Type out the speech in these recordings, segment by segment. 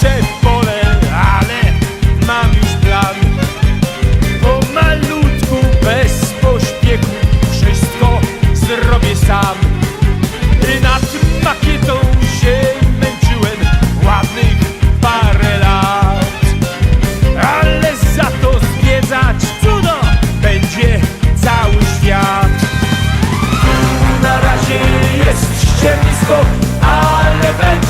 patrzę pole, ale mam już plan. Po malutku, bez pośpiechu, wszystko zrobię sam. Nad makietą się męczyłem ładnych parę lat. Ale za to zwiedzać cudo będzie cały świat. Na razie jest ściemnisko, ale będzie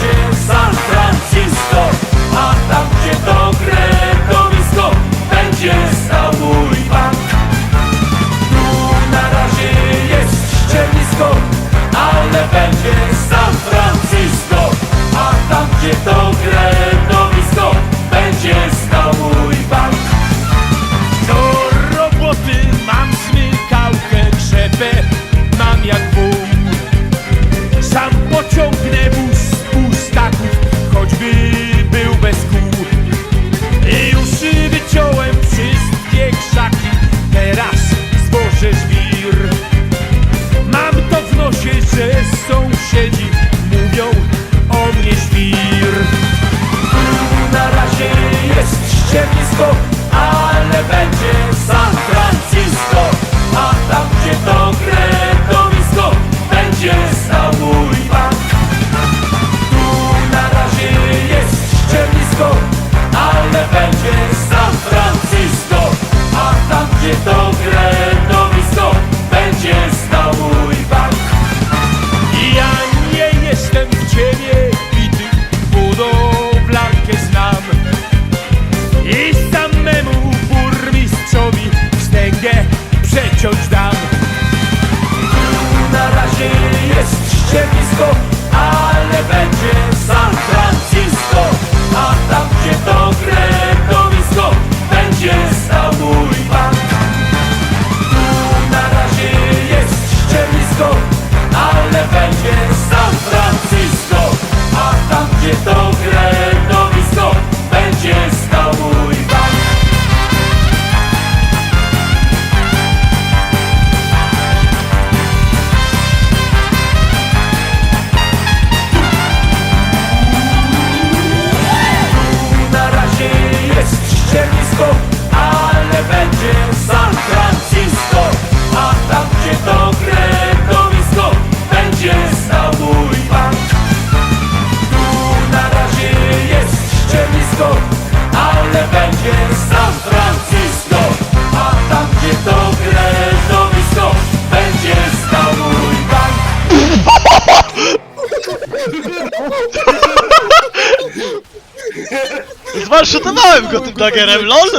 Zwanshotowałem go tym dagerem, lol!